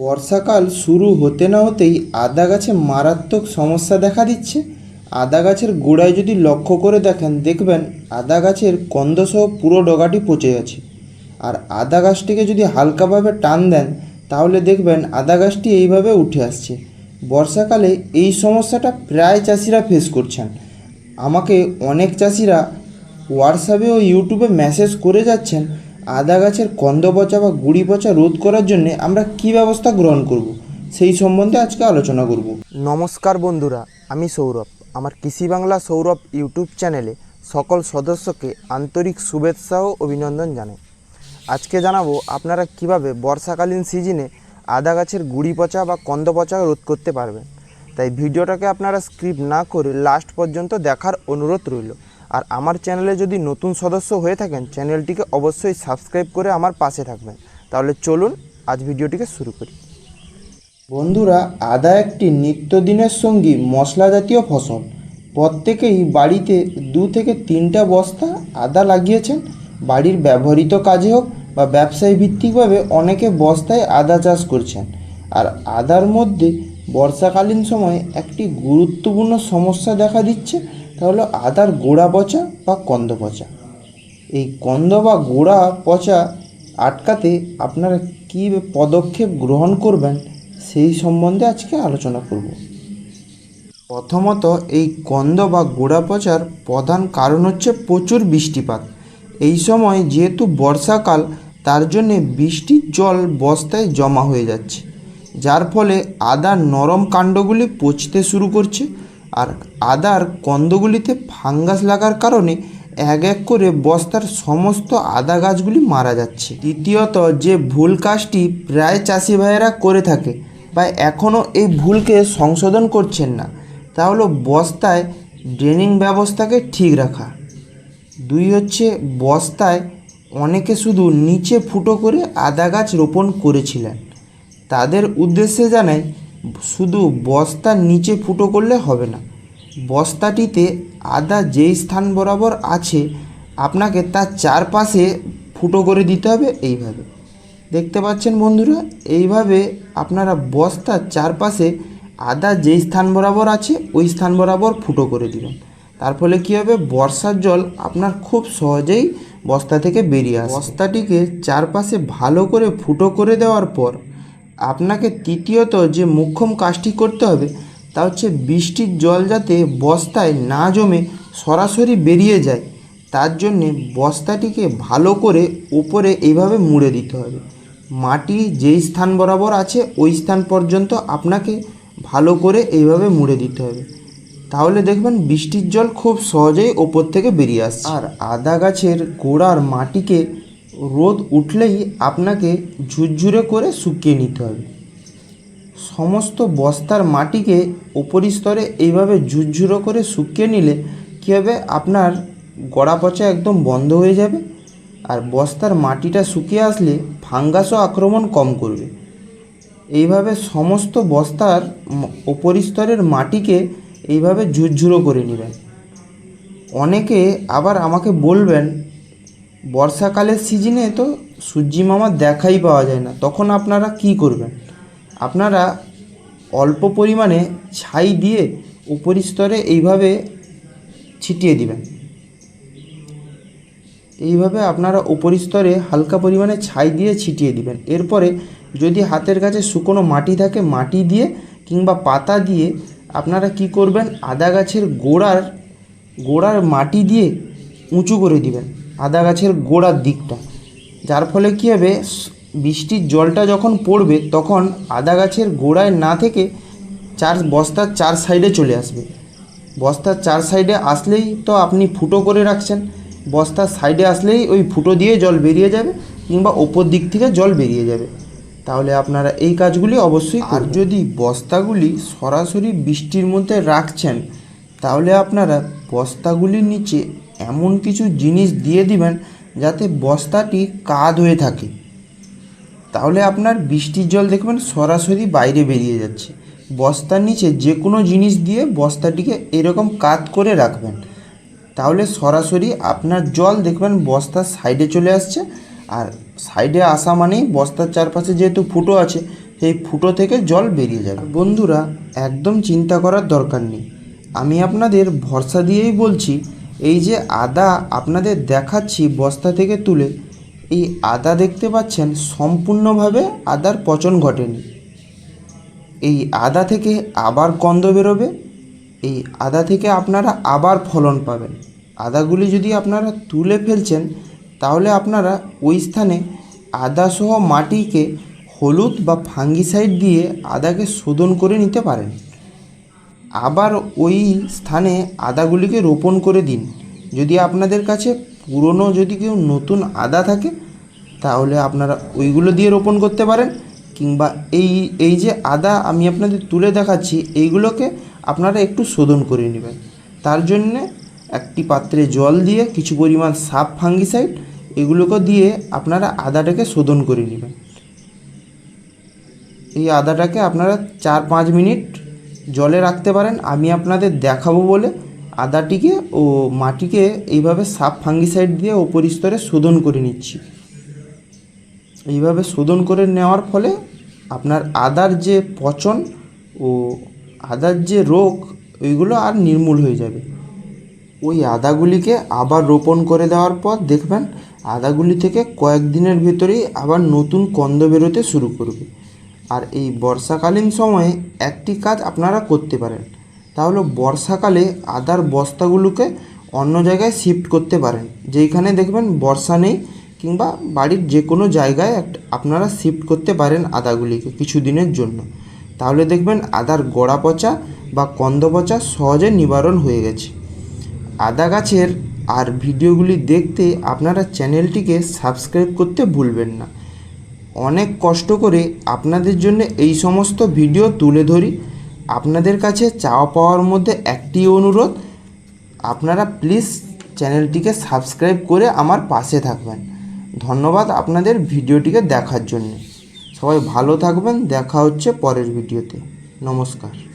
বর্ষাকাল শুরু হতে না হতেই আদা গাছে মারাত্মক সমস্যা দেখা দিচ্ছে। আদা গাছের গোড়ায় যদি লক্ষ্য করে দেখেন, দেখবেন আদা গাছের কন্দসহ পুরো ডগাটি পচে গেছে। আর আদা গাছটিকে যদি হালকাভাবে টান দেন, তাহলে দেখবেন আদা গাছটি এইভাবে উঠে আসছে। বর্ষাকালে এই সমস্যাটা প্রায় চাষিরা ফেস করছেন। আমাকে অনেক চাষিরা হোয়াটসঅ্যাপে ও ইউটিউবে মেসেজ করে যাচ্ছেন আদা গাছের কন্দ পচা বা গুড়ি পচা রোধ করার জন্য আমরা কী ব্যবস্থা গ্রহণ করব? সেই সম্বন্ধে আজকে আলোচনা করব। নমস্কার বন্ধুরা, আমি সৌরভ। আমার কৃষি বাংলা সৌরভ ইউটিউব চ্যানেলে সকল সদস্যকে আন্তরিক শুভেচ্ছা ও অভিনন্দন জানাই। আজকে জানাব আপনারা কীভাবে বর্ষাকালীন সিজনে আদা গাছের গুড়ি পচা বা কন্দ পচা রোধ করতে পারবেন। তাই ভিডিওটাকে আপনারা স্ক্রিপ্ট না করে লাস্ট পর্যন্ত দেখার অনুরোধ রইল। আর আমার চ্যানেলে যদি নতুন সদস্য হয়ে থাকেন, চ্যানেলটিকে অবশ্যই সাবস্ক্রাইব করে আমার পাশে থাকবেন। তাহলে চলুন আজ ভিডিওটিকে শুরু করি। বন্ধুরা, আদা একটি নিত্যদিনের সঙ্গী মশলা জাতীয় ফসল। প্রত্যেকেই বাড়িতে দু থেকে তিনটা বস্তা আদা লাগিয়েছেন। বাড়ির ব্যবহৃত কাজে হোক বা ব্যবসায়ী ভিত্তিকভাবে অনেকে বস্তায় আদা চাষ করছেন। আর আদার মধ্যে বর্ষাকালীন সময়ে একটি গুরুত্বপূর্ণ সমস্যা দেখা দিচ্ছে তা হলো আদার গোড়া পচা বা কন্দ পচা। এই কন্দ বা গোড়া পচা আটকাতে আপনারা কী পদক্ষেপ গ্রহণ করবেন সেই সম্বন্ধে আজকে আলোচনা করব। প্রথমত এই কন্দ বা গোড়া পচার প্রধান কারণ হচ্ছে প্রচুর বৃষ্টিপাত। এই সময় যেহেতু বর্ষাকাল, তার জন্যে বৃষ্টির জল বস্তায় জমা হয়ে যাচ্ছে। যার ফলে আদার নরম কাণ্ডগুলি পচতে শুরু করছে আর আদার কন্দগুলিতে ফাঙ্গাস লাগার কারণে এক এক করে বস্তার সমস্ত আদা গাছগুলি মারা যাচ্ছে। দ্বিতীয়ত, যে ভুল কাজটি প্রায় চাষি ভাইয়েরা করে থাকে, বা এখনও এই ভুলকে সংশোধন করছেন না, তা হলো বস্তায় ড্রেনিং ব্যবস্থাকে ঠিক রাখা। দুই হচ্ছে, বস্তায় অনেকে শুধু নিচে ফুটো করে আদা গাছ রোপণ করেছিলেন। তাদের উদ্দেশ্যে জানাই শুধু বস্তার নিচে ফুটো করলে হবে না। বস্তাটিতে আদা যেই স্থান বরাবর আছে, আপনাকে তার চারপাশে ফুটো করে দিতে হবে এইভাবে। দেখতে পাচ্ছেন বন্ধুরা, এইভাবে আপনারা বস্তার চারপাশে আদা যেই স্থান বরাবর আছে, ওই স্থান বরাবর ফুটো করে দিবেন। তার ফলে কী হবে? বর্ষার জল আপনার খুব সহজেই বস্তা থেকে বেরিয়ে আসে বস্তাটিকে চারপাশে ভালো করে ফুটো করে দেওয়ার পর আপনাকে তৃতীয়ত যে মুখ্যম কাজটি করতে হবে, তা হচ্ছে বৃষ্টির জল যাতে বস্তায় না জমে সরাসরি বেরিয়ে যায়, তার জন্যে বস্তাটিকে ভালো করে উপরে এইভাবে মুড়ে দিতে হবে। মাটি যেই স্থান বরাবর আছে, ওই স্থান পর্যন্ত আপনাকে ভালো করে এইভাবে মুড়ে দিতে হবে। তাহলে দেখবেন বৃষ্টির জল খুব সহজেই ওপর থেকে বেরিয়ে আসছে। আর আদা গাছের গোড়ার মাটিকে রোদ উঠলেই আপনাকে ঝুরঝুরে করে শুকিয়ে নিতে হবে। সমস্ত বস্তার মাটিকে উপরিস্তরে এইভাবে ঝুরঝুরো করে শুকিয়ে নিলে কী হবে? আপনার গড়া পচা একদম বন্ধ হয়ে যাবে আর বস্তার মাটিটা শুকিয়ে আসলে ফাঙ্গাসও আক্রমণ কম করবে। এইভাবে সমস্ত বস্তার উপরিস্তরের মাটিকে এইভাবে ঝুরঝুরো করে নেবেন। অনেকে আবার আমাকে বলবেন বর্ষাকালের সিজনে তো সূর্যি মামা দেখাই পাওয়া যায় না। তখন আপনারা কি করবেন? আপনারা অল্প পরিমাণে ছাই দিয়ে উপরিস্তরে এইভাবে ছিটিয়ে দিবেন। এইভাবে আপনারা উপরিস্তরে হালকা পরিমাণে ছাই দিয়ে ছিটিয়ে দিবেন। এরপরে যদি হাতের কাছে শুকনো মাটি থাকে, মাটি দিয়ে কিংবা পাতা দিয়ে আপনারা কি করবেন? আদা গাছের গোড়ার গোড়ার মাটি দিয়ে উঁচু করে দিবেন। আদা গাছের গোড়ার দিকটা। যার ফলে কী হবে? বৃষ্টির জলটা যখন পড়বে, তখন আদা গাছের গোড়ায় না থেকে চার, বস্তার চার সাইডে চলে আসবে। বস্তার চার সাইডে আসলেই তো আপনি ফুটো করে রাখছেন। বস্তার সাইডে আসলেই ওই ফুটো দিয়ে জল বেরিয়ে যাবে কিংবা ওপর দিক থেকে জল বেরিয়ে যাবে। তাহলে আপনারা এই কাজগুলি অবশ্যই আর যদি বস্তাগুলি সরাসরি বৃষ্টির মধ্যে রাখছেন, তাহলে আপনারা বস্তাগুলির নিচে এমন কিছু জিনিস দিয়ে দিবেন যাতে বস্তাটি কাদ হয়ে থাকে। তাহলে আপনার বৃষ্টির জল দেখবেন সরাসরি বাইরে বেরিয়ে যাচ্ছে। বস্তার নিচে যে কোনো জিনিস দিয়ে বস্তাটিকে এরকম কাত করে রাখবেন। তাহলে সরাসরি আপনার জল দেখবেন বস্তার সাইডে চলে আসছে। আর সাইডে আসা মানেই বস্তার চারপাশে যেহেতু ফুটো আছে, সেই ফুটো থেকে জল বেরিয়ে যাবে। বন্ধুরা, একদম চিন্তা করার দরকার নেই। আমি আপনাদের ভরসা দিয়েই বলছি এই যে আদা আপনাদের দেখাচ্ছি বস্তা থেকে তুলে, এই আদা দেখতে পাচ্ছেন সম্পূর্ণভাবে আদার পচন ঘটেনি। এই আদা থেকে আবার কন্দ বেরোবে, এই আদা থেকে আপনারা আবার ফলন পাবেন। আদাগুলি যদি আপনারা তুলে ফেলছেন, তাহলে আপনারা ওই স্থানে আদাসহ মাটিকে হলুদ বা ফাঙ্গিসাইড দিয়ে আদাকে শোধন করে নিতে পারেন। আবার ওই স্থানে আদাগুলিকে রোপণ করে দিন। যদি আপনাদের কাছে পুরনো যদি কেউ নতুন আদা থাকে, তাহলে আপনারা ওইগুলো দিয়ে রোপণ করতে পারেন। কিংবা এই এই যে আদা আমি আপনাদের তুলে দেখাচ্ছি, এইগুলোকে আপনারা একটু শোধন করে নেবেন। তার জন্যে একটি পাত্রে জল দিয়ে কিছু পরিমাণ সাপ ফাঙ্গিসাইড, এগুলোকে দিয়ে আপনারা আদাটাকে শোধন করে নেবেন। এই আদাটাকে আপনারা চার পাঁচ মিনিট জলে রাখতে পারেন, আমি আপনাদের দেখাবো বলে আদাটিকে ও মাটিকে এইভাবে সাপ ফাঙ্গিসাইড দিয়ে ওপর স্তরে শোধন করে নিচ্ছি। এইভাবে শোধন করে নেওয়ার ফলে আপনার আদার যে পচন ও আদার যে রোগ, ওইগুলো আর নির্মূল হয়ে যাবে। ওই আদাগুলিকে আবার রোপণ করে দেওয়ার পর দেখবেন, আদাগুলি থেকে কয়েকদিনের ভেতরেই আবার নতুন কন্দ বেরোতে শুরু করবে। আর এই বর্ষাকালীন সময়ে একটি কাজ আপনারা করতে পারেন। তাহলে বর্ষাকালে আদার বস্তাগুলোকে অন্য জায়গায় শিফট করতে পারেন। যেইখানে দেখবেন বর্ষা নেই কিংবা বাড়ির যে কোনো জায়গায় আপনারা শিফট করতে পারেন আদাগুলিকে কিছু দিনের জন্য। তাহলে দেখবেন আদার গোড়া পচা বা কন্দ পচা সহজে নিবারণ হয়ে গেছে। আদা গাছের আর ভিডিওগুলি দেখতে আপনারা চ্যানেলটিকে সাবস্ক্রাইব করতে ভুলবেন না। অনেক কষ্ট করে আপনাদের জন্য এই সমস্ত ভিডিও তুলে ধরি। আপনাদের কাছে চাওয়া পাওয়ার মধ্যে একটি অনুরোধ, আপনারা প্লিজ চ্যানেলটিকে সাবস্ক্রাইব করে আমার পাশে থাকবেন। ধন্যবাদ আপনাদের ভিডিওটিকে দেখার জন্য। সবাই ভালো থাকবেন, দেখা হচ্ছে পরের ভিডিওতে। নমস্কার।